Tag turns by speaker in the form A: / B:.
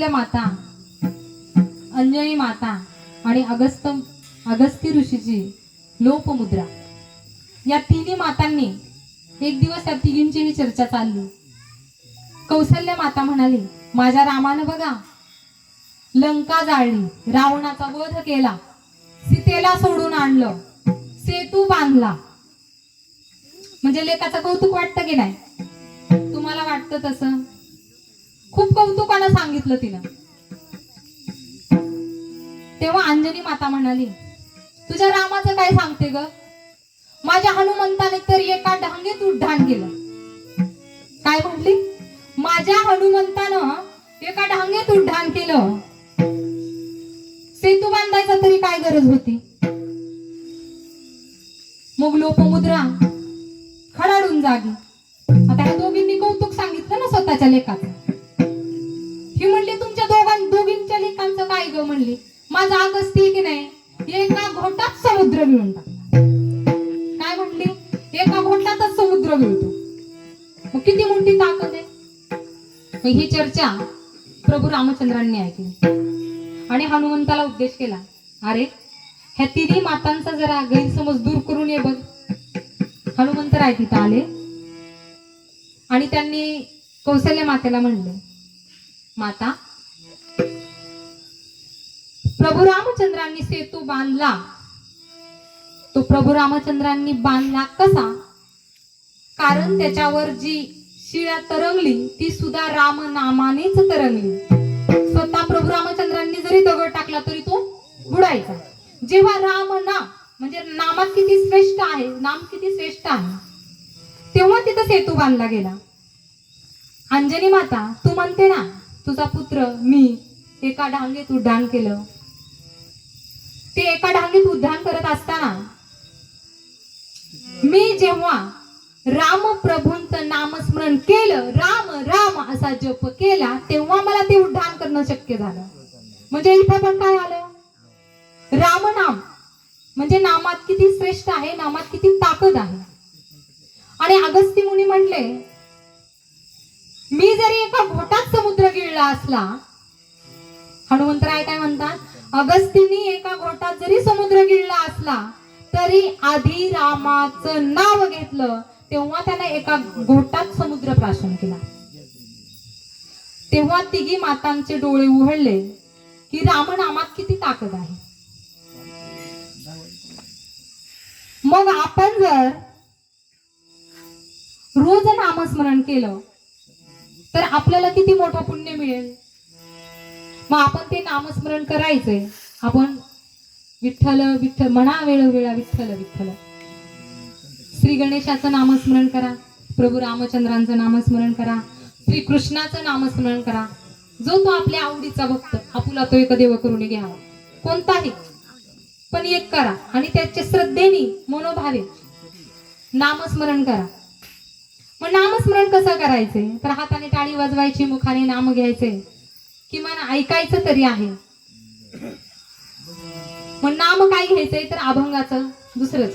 A: माता अंजनी माता आणि अगस्त अगस्ती ऋषीची लोपमुद्रा. या तिन्ही मातांनी एक दिवस त्या तिघींची ही चर्चा चालली. कौशल्य माता म्हणाली माझ्या रामानं बघा लंका जाळली रावणाचा वध केला सीतेला सोडून आणलं सेतू बांधला. म्हणजे लेखाचं कौतुक वाटतं की नाही? तुम्हाला वाटतं तसं? खूप कौतुकानं सांगितलं तिनं. तेव्हा अंजनी माता म्हणाली तुझ्या रामाचं काय सांगते ग? माझ्या हनुमंताने तर एका ढांगेत उड्डाण केलं. काय म्हटली? माझ्या हनुमंतानं एका ढांगेत उड्डाण केलं. सेतू बांधायचा तरी काय गरज होती? मग लोपमुद्रा खडाडून जागी. आता ह्या दोघींनी कौतुक सांगितलं ना स्वतःच्या लेखाचं म्हणली माझा असते की नाही? एका घोटात समुद्र मिळून काय म्हणली? एका घोटातच समुद्र मिळतो. मग किती मोठी ताकद आहे? मग ही चर्चा प्रभू रामचंद्रांनी ऐकली. आणि हनुमंताला उपदेश केला अरे ह्या तिन्ही मातांचा जरा गैरसमज दूर करून ये बघ. हनुमंत राय तिथं आले. आणि त्यांनी कौशल्य मातेला म्हणले माता प्रभू रामचंद्रांनी सेतू बांधला. तो प्रभू रामचंद्रांनी बांधला कसा? कारण त्याच्यावर जी शिळा तरंगली ती सुद्धा राम नामानेच तरंगली. स्वतः प्रभू रामचंद्रांनी जरी दगड टाकला तरी तो बुडायचा. जेव्हा राम नाम म्हणजे नामात किती श्रेष्ठ आहे नाम किती श्रेष्ठ आहे तेव्हा तिथं सेतू बांधला गेला. अंजनी माता तू म्हणते ना तुझा पुत्र मी एका डांगेत उड्डाण केलं. ते एका डांगेत उद्यान करत असताना मी जेव्हा राम प्रभूंच नामस्मरण केलं राम राम असा जप केला तेव्हा मला ते उड्डाण करणं शक्य झालं. म्हणजे इथे पण काय आलं? रामनाम म्हणजे नामात किती श्रेष्ठ आहे नामात किती ताकद आहे. आणि अगस्ती मुनी म्हटले मी जरी एका घोटात समुद्र गिळला असला हनुमंतराय काय म्हणतात? अगस्तीनी एका घोटात जरी समुद्र गिळला असला तरी आधी रामाचं नाव घेतलं तेव्हा त्याने एका घोटात समुद्र प्राशन केला. तेव्हा तिघी मातांचे डोळे उघडले की रामनामात किती ताकद आहे. मग आपण जर रोज नामस्मरण केलं तर आपल्याला किती मोठं पुण्य मिळेल? मग आपण ते नामस्मरण करायचंय. आपण विठ्ठल विठ्ठल म्हणा वेळोवेळा विठ्ठल विठ्ठल. श्री गणेशाचं नामस्मरण करा. प्रभू रामचंद्रांचं नामस्मरण करा. श्री कृष्णाचं नामस्मरण करा. जो तो आपल्या आवडीचा भक्त आपुला तो एक देव करून घ्यावा. कोणताही. पण एक करा आणि त्याच्या श्रद्धेने मनोभावे नामस्मरण करा. मग नामस्मरण कसं करायचंय? तर हाताने टाळी वाजवायची मुखाने नाम घ्यायचे. किमान ऐकायचं तरी आहे. मग नाम काय घ्यायचंय? तर अभंगाचं दुसरंच.